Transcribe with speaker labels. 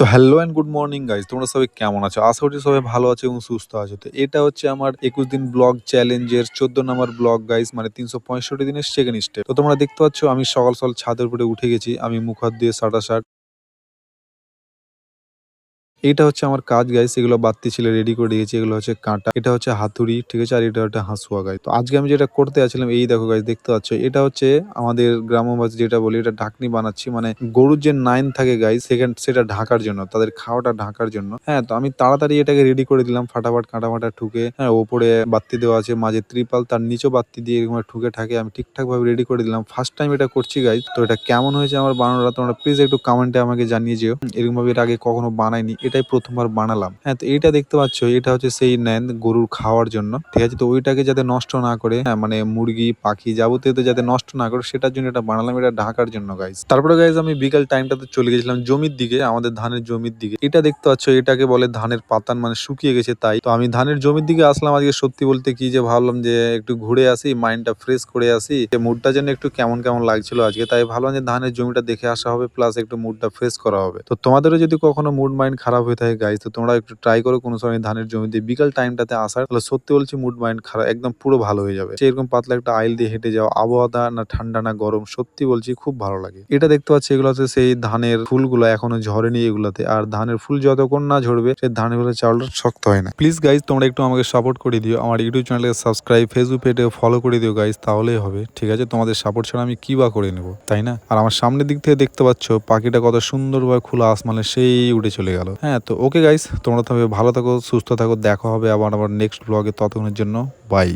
Speaker 1: তো hello and good morning guys তোমরা সবাই কেমন আছো? আশা করছি সবাই ভালো আছে এবং সুস্থ আছো। তো এটা হচ্ছে আমার একুশ দিন ব্লগ চ্যালেঞ্জের চোদ্দ নম্বর ব্লগ গাইজ মানে তিনশো পঁয়ষট্টি দিনের সেকেন্ড স্টেপ তো তোমরা দেখতে পাচ্ছ, আমি সকাল সকাল ছাদের উপরে উঠে গেছি। আমি মুখ হাত দিয়ে সাটা শার্ট এটা হচ্ছে আমার কাজ গাইস এগুলো বাত্তি ছিল রেডি করে দিয়েছি। এগুলো হচ্ছে কাঁটা। এটা হচ্ছে হাতুড়ি, ঠিক আছে? আর এটা হচ্ছে হাঁসুয়া গাছ তো আজকে আমি যেটা করতে যাচ্ছিলাম, এই দেখো গাছ দেখতে পাচ্ছ? এটা হচ্ছে আমাদের গ্রামবাসী যেটা বলি, এটা ঢাকনি বানাচ্ছি। মানে গরুর যে নাইন থাকে গাইস সেখান সেটা ঢাকার জন্য, তাদের খাওয়াটা ঢাকার জন্য। হ্যাঁ তো আমি তাড়াতাড়ি এটাকে রেডি করে দিলাম। ফাটাফাট কাঁটা ঠুকে হ্যাঁ ওপরে বাত্তি দেওয়া আছে, মাঝে ত্রিপাল, তার নিচেও বাত্তি দিয়ে এরকম ঠুকে ঠাকে, আমি ঠিকঠাক ভাবে রেডি করে দিলাম। ফার্স্ট টাইম এটা করছি গাইজ তো এটা কেমন হয়েছে আমার বানানোটা, তোমরা প্লিজ একটু কমেন্টে আমাকে জানিয়ে যেও। এরকম ভাবে এর আগে কখনো বানাইনি। এটাই প্রথমবার বানালাম। হ্যাঁ তো এইটা দেখতে পাচ্ছ, এটা হচ্ছে সেই নেন গরুর খাওয়ার জন্য। ঠিক আছে, তো ওইটাকে যাতে নষ্ট না করে হ্যাঁ মানে মুরগি, পাখি যাবতীয় যাতে নষ্ট না করে, সেটার জন্য এটা বানালাম, এটা ঢাকার জন্য গাইজ তারপরে গাইজ আমি বিকাল টাইমটাতে চলে গেছিলাম জমির দিকে, আমাদের ধানের জমির দিকে। এটা দেখতে পাচ্ছ, এটাকে বলে ধানের পাতান মানে শুকিয়ে গেছে তাই। তো আমি ধানের জমির দিকে আসলাম আজকে, সত্যি বলতে কি যে ভাবলাম যে একটু ঘুরে আসি মাইন্ডটা ফ্রেশ করে আসি। যে মুডটা যেন একটু কেমন কেমন লাগছিল আজকে, তাই ভাবলাম যে ধানের জমিটা দেখে আসা হবে প্লাস একটু মুডটা ফ্রেশ করা হবে। তো তোমাদেরও যদি কখনো মুড মাইন্ড খারাপ হয়ে থাকে গাইজ তো তোমরা একটু ট্রাই করো কোনো সময় ধানের জমিতে। বিকাল টাইমটাতে আসার, তাহলে সত্যি বলছি মুড মাইন্ড খারাপ, একদম পুরো ভালো হয়ে যাবে। এরকম পাতলা একটা আইল দিয়ে হেঁটে যাও। আবহাওয়া না ঠান্ডা না গরম, সত্যি বলছি খুব ভালো লাগে। এটা দেখতে পাচ্ছি এগুলো হচ্ছে সেই ধানের ফুলগুলো এখনও ঝরেনি এগুলাতে। আর ধানের ফুল যতক্ষণ না ঝরবে, সেই ধানেরগুলো চাউলটা শক্ত হয় না। প্লিজ গাইজ তোমরা একটু আমাকে সাপোর্ট করে দিও। আমার ইউটিউব চ্যানেলকে সাবস্ক্রাইব ফেসবুক পেজে ফলো করে দিও গাইজ তাহলেই হবে। ঠিক আছে? তোমাদের সাপোর্ট ছাড়া আমি কি বা করে নেব? তাই না? আর আমার সামনের দিক থেকে দেখতে পাচ্ছ, পাখিটা কত সুন্দরভাবে খোলা আসমানে সেই উঠে চলে গেল। হ্যাঁ তো ওকে গাইস তোমরা তবে ভালো থাকো, সুস্থ থাকো, দেখা হবে আবার আবার নেক্সট ব্লগে ততক্ষণের জন্য বাই